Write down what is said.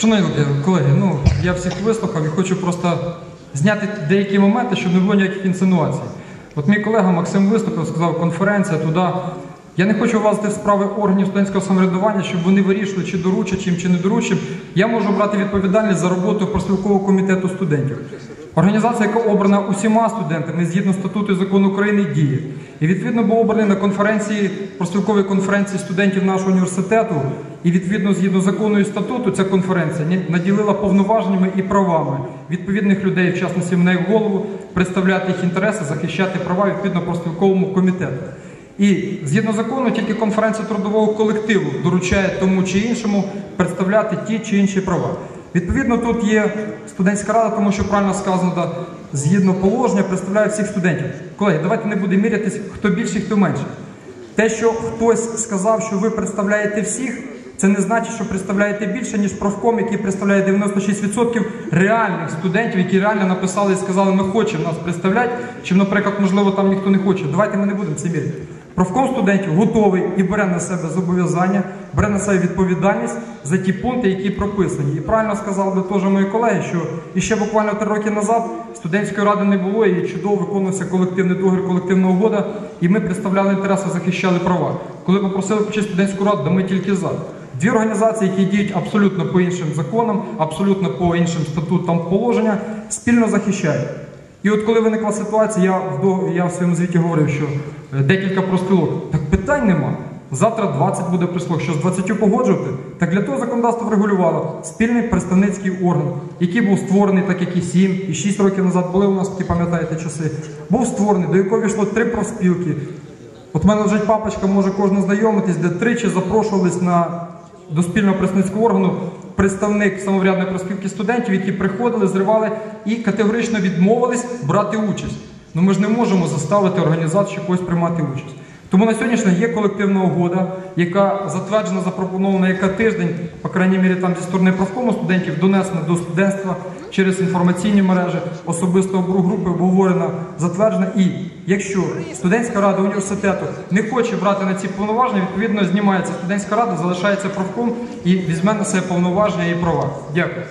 Шановні колеги, ну я всіх вислухав і хочу просто зняти деякі моменти, щоб не було ніяких інсинуацій. От мій колега Максим виступив, сказав, конференція туди. Я не хочу влазити в справи органів студентського самоврядування, щоб вони вирішили, чи доручать їм, чи не доручать. Я можу брати відповідальність за роботу профспілкового комітету студентів. Організація, яка обрана усіма студентами згідно статуту і закону України, діє. І відповідно був обраний на конференції профспілкової конференції студентів нашого університету. І відповідно згідно закону і статуту, ця конференція наділила повноваженнями і правами відповідних людей, в частності мене як голову, представляти їх інтереси, захищати права відповідно профспілковому комітету. І згідно закону, тільки конференція трудового колективу доручає тому чи іншому представляти ті чи інші права. Відповідно, тут є студентська рада, тому що правильно сказано, да, згідно положення, представляє всіх студентів. Колеги, давайте не будемо мірятись, хто більший, хто менший. Те, що хтось сказав, що ви представляєте всіх, це не значить, що представляєте більше, ніж профком, який представляє 96% реальних студентів, які реально написали і сказали, ми хочемо нас представляти, чи, наприклад, можливо, там ніхто не хоче. Давайте ми не будемо це міряти. Профком студентів готовий і бере на себе зобов'язання, бере на себе відповідальність за ті пункти, які прописані. І правильно сказали теж мої колеги, що іще буквально три роки назад студентської ради не було і чудово виконувався колективний договір, колективна угода, і ми представляли інтереси, захищали права. Коли попросили включити студентську раду, да ми тільки за. Дві організації, які діють абсолютно по іншим законам, абсолютно по іншим статутам положення, спільно захищають. І от коли виникла ситуація, я в, я в своєму звіті говорив, що е, декілька проспілок, так питань нема. Завтра 20 буде прислуг, що з 20 погоджувати. Так для того законодавство врегулювало спільний представницький орган, який був створений, так як і 7, і 6 років назад були у нас, такі пам'ятаєте часи. Був створений, до якого війшло три профспілки. От в мене лежить папочка, може кожен знайомитись, де тричі запрошувались на до спільного представницького органу представник самоврядної проспілки студентів, які приходили, зривали і категорично відмовились брати участь. Ну ми ж не можемо заставити організацію когось приймати участь. Тому на сьогоднішній є колективна угода, яка затверджена, запропонована яка тиждень, по крайній мірі там зі сторони профкому студентів, донесена до студентства через інформаційні мережі, особисто обру групи обговорена, затверджена. І якщо студентська рада університету не хоче брати на ці повноваження, відповідно знімається студентська рада, залишається профком і візьме на себе повноваження і права. Дякую.